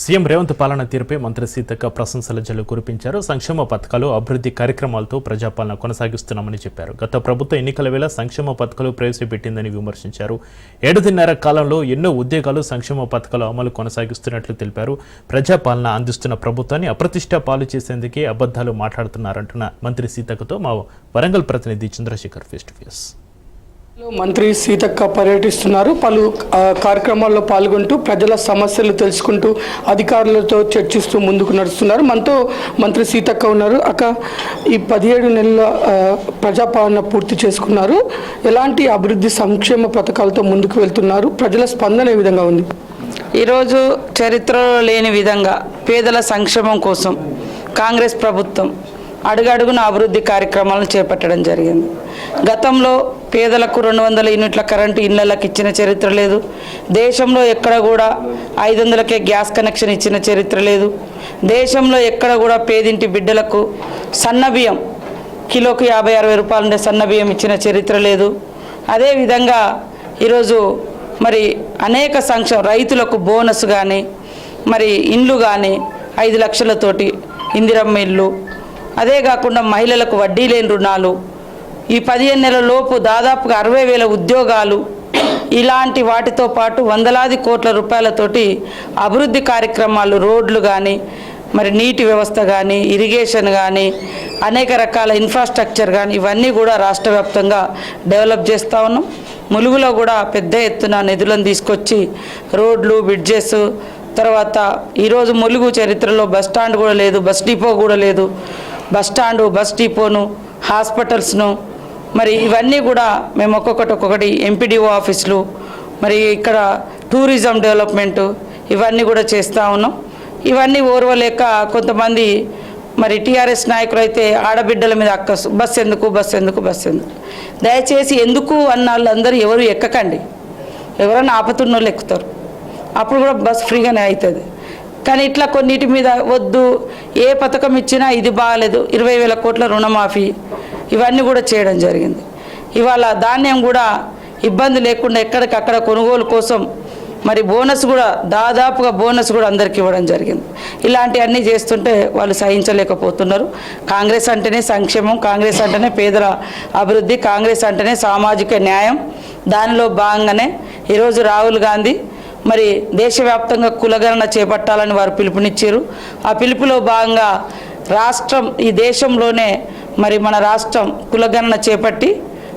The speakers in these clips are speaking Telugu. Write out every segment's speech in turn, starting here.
సీఎం రేవంత్ పాలన తీరుపై మంత్రి సీతక్క ప్రశంసల జల్లు కురిపించారు. సంక్షేమ పథకాలు అభివృద్ధి కార్యక్రమాలతో ప్రజాపాలన కొనసాగిస్తున్నామని చెప్పారు. గత ప్రభుత్వ ఎన్నికల వేళ సంక్షేమ పథకాలు ప్రవేశపెట్టిందని విమర్శించారు. ఏడుదిన్నర కాలంలో ఎన్నో ఉద్యోగాలు సంక్షేమ పథకాలు అమలు కొనసాగిస్తున్నట్లు తెలిపారు. ప్రజాపాలన అందిస్తున్న ప్రభుత్వాన్ని అప్రతిష్ట పాలు చేసేందుకే అబద్ధాలు మాట్లాడుతున్నారంటున్న మంత్రి సీతక్కతో మా వరంగల్ ప్రతినిధి చంద్రశేఖర్ ఫేస్ టు ఫేస్ మంత్రి సీతక్క పర్యటిస్తున్నారు. పలు కార్యక్రమాల్లో పాల్గొంటూ ప్రజల సమస్యలు తెలుసుకుంటూ అధికారులతో చర్చిస్తూ ముందుకు నడుస్తున్నారు. మనతో మంత్రి సీతక్క ఉన్నారు. అక్క ఈ పదిహేడు నెలల ప్రజాపాలన పూర్తి చేసుకున్నారు. ఎలాంటి అభివృద్ధి సంక్షేమ పథకాలతో ముందుకు వెళ్తున్నారు? ప్రజల స్పందన ఏ విధంగా ఉంది? ఈరోజు చరిత్రలో లేని విధంగా పేదల సంక్షేమం కోసం కాంగ్రెస్ ప్రభుత్వం అడుగడుగున అభివృద్ధి కార్యక్రమాలను చేపట్టడం జరిగింది. గతంలో పేదలకు రెండు వందల యూనిట్ల కరెంటు ఇళ్ళకి ఇచ్చిన చరిత్ర లేదు. దేశంలో ఎక్కడ కూడా ఐదు వందలకే గ్యాస్ కనెక్షన్ ఇచ్చిన చరిత్ర లేదు. దేశంలో ఎక్కడ కూడా పేదింటి బిడ్డలకు సన్న బియ్యం కిలోకి యాభై అరవై రూపాయలు ఉండే సన్న బియ్యం ఇచ్చిన చరిత్ర లేదు. అదేవిధంగా ఈరోజు మరి అనేక సంక్షేమ రైతులకు బోనస్ కానీ మరి ఇండ్లు కానీ ఐదు లక్షలతోటి ఇందిరమ్మ ఇల్లు అదే కాకుండా మహిళలకు వడ్డీ లేని రుణాలు ఈ పదిహేను నెలల లోపు దాదాపుగా అరవై వేల ఉద్యోగాలు ఇలాంటి వాటితో పాటు వందలాది కోట్ల రూపాయలతోటి అభివృద్ధి కార్యక్రమాలు రోడ్లు కానీ మరి నీటి వ్యవస్థ కానీ ఇరిగేషన్ కానీ అనేక రకాల ఇన్ఫ్రాస్ట్రక్చర్ కానీ ఇవన్నీ కూడా రాష్ట్ర వ్యాప్తంగా డెవలప్ చేస్తూ ఉన్నాం. ములుగులో కూడా పెద్ద ఎత్తున నిధులను తీసుకొచ్చి రోడ్లు బ్రిడ్జెస్ తర్వాత ఈరోజు ములుగు చరిత్రలో బస్ స్టాండ్ కూడా లేదు బస్ డిపో కూడా లేదు. బస్ స్టాండు బస్ డిపోను హాస్పిటల్స్ను మరి ఇవన్నీ కూడా మేము ఒక్కొక్కటి ఒక్కొక్కటి ఎంపీడీఓ ఆఫీసులు మరి ఇక్కడ టూరిజం డెవలప్మెంటు ఇవన్నీ కూడా చేస్తూ ఉన్నాం. ఇవన్నీ ఓర్వలేక కొంతమంది మరి టీఆర్ఎస్ నాయకులు అయితే ఆడబిడ్డల మీద అక్కసు బస్ ఎందుకు బస్ ఎందుకు బస్ ఎందుకు? దయచేసి ఎందుకు అన్న వాళ్ళందరూ ఎవరు ఎక్కకండి. ఎవరైనా ఆపతున్న వాళ్ళు ఎక్కుతారు. అప్పుడు కూడా బస్ ఫ్రీగానే అవుతుంది. కానీ ఇట్లా కొన్నిటి మీద వద్దు ఏ పథకం ఇచ్చినా ఇది బాగలేదు ఇరవై వేల కోట్ల రుణమాఫీ ఇవన్నీ కూడా చేయడం జరిగింది. ఇవాళ ధాన్యం కూడా ఇబ్బంది లేకుండా ఎక్కడికక్కడ కొనుగోలు కోసం మరి బోనస్ కూడా దాదాపుగా బోనస్ కూడా అందరికి ఇవ్వడం జరిగింది. ఇలాంటివన్నీ చేస్తుంటే వాళ్ళు సహించలేకపోతున్నారు. కాంగ్రెస్ అంటేనే సంక్షేమం కాంగ్రెస్ అంటేనే పేదల అభివృద్ధి కాంగ్రెస్ అంటేనే సామాజిక న్యాయం. దానిలో భాగంగానే ఈరోజు రాహుల్ గాంధీ మరి దేశవ్యాప్తంగా కులగణన చేపట్టాలని వారు పిలుపునిచ్చారు. ఆ పిలుపులో భాగంగా రాష్ట్రం ఈ దేశంలోనే మరి మన రాష్ట్రం కులగణన చేపట్టి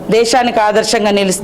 దేశానికి ఆదర్శంగా నిలిస్తే